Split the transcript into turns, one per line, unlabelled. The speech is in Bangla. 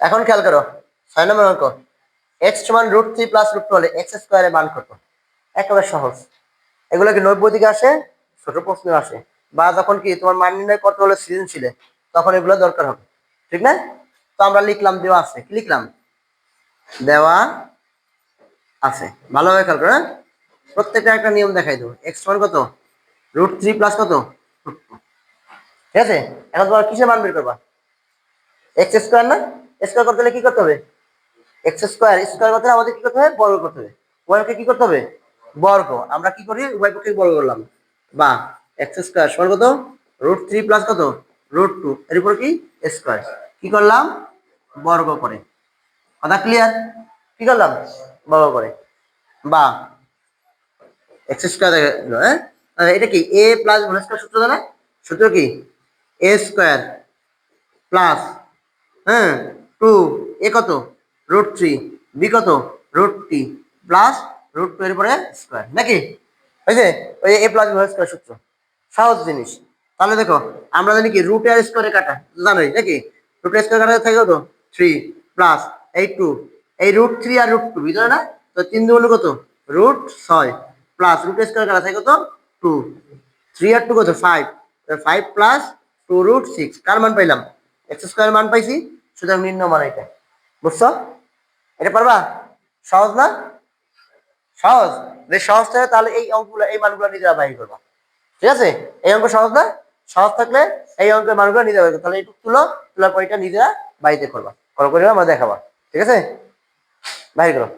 এখন খেয়াল করো, ছয় নম্বর অঙ্ক। এক্স সমান root three plus root two হলে এক্স স্কোয়ারের মান কত? একেবারে সহজ। এগুলো কি নব্বই দিকে আসে? ছোট প্রশ্ন আসে। বা যখন কি তোমার মান নির্ণয় করতে হলে সৃজনশীলে, তখন এগুলো দরকার হবে। ঠিক না? তো আমরা লিখলাম, দেওয়া আছে। লিখলাম? দেওয়া আছে। ভালোভাবে খেয়াল করো হ্যাঁ? প্রত্যেকটা একটা নিয়ম দেখাই দেবো। এক্স সমান কত? রুট থ্রি প্লাস কত? ঠিক আছে? এখন তোমার কিসের মান বের করবা? এক্স স্কোয়ার না? স্কোয়ার করতে হলে কি করতে হবে? এক্স স্কোয়ার স্কোয়ার করতে হলে আমাদের কি করতে হবে? বর্গ করতে হবে। উভয়কে কি করতে হবে? বর্গ। আমরা কি করি? উভয় পক্ষে বর্গ করলাম? বা এক্স স্কোয়ার সমান কত? রুট থ্রি প্লাস কত? রুট টু এর উপর কি? স্কোয়ার কি করলাম? বর্গ করে। কথা ক্লিয়ার কি করলাম? বর্গ করে। বা এক্স স্কোয়ার হ্যাঁ? এটা কি? এ প্লাস হোল স্কোয়ার সূত্র জানা সূত্র কি? এ স্কোয়ার প্লাস হ্যাঁ? টু, এ কত? রুট থ্রি, বি কত? রুট টি, প্লাস রুট টু এর পরে স্কোয়ার, নাকি? হয়েছে ওই এ প্লাস হোল স্কোয়ার সূত্র। সহজ জিনিস। তাহলে দেখো, আমরা জানি কি রুট আর স্কোয়ারে কাটা, জানোই, নাকি? রুট স্কোয়ার কাটা থাকে কত? থ্রি, প্লাস এই টু। এই রুট থ্রি আর রুট টু, বুঝলো না? তো তিন দু কত? রুট ছয়, প্লাস রুট স্কোয়ার কাটা থাকে কত? টু। থ্রি আর টু কত? Five. Five plus two root six, কার মান পাইলাম? এক্স স্কোয়ার মান পাইছি? সুতরাং নিম্ন মানে এটা। বুঝছ? এটা পারবা? সহজ না? সহজ। যদি সহজ থাকে তাহলে এই অঙ্কগুলো, এই মানগুলো নিজেরা বাহির করবা। ঠিক আছে? এই অঙ্ক সহজ না? সহজ থাকলে এই অঙ্কের মানগুলো নিজে বাহির। তাহলে একটু তুলো, তোলার পর এটা নিজেরা বাড়িতে করবা। করো, করে, আমার দেখাবা। ঠিক আছে? বাহির করো।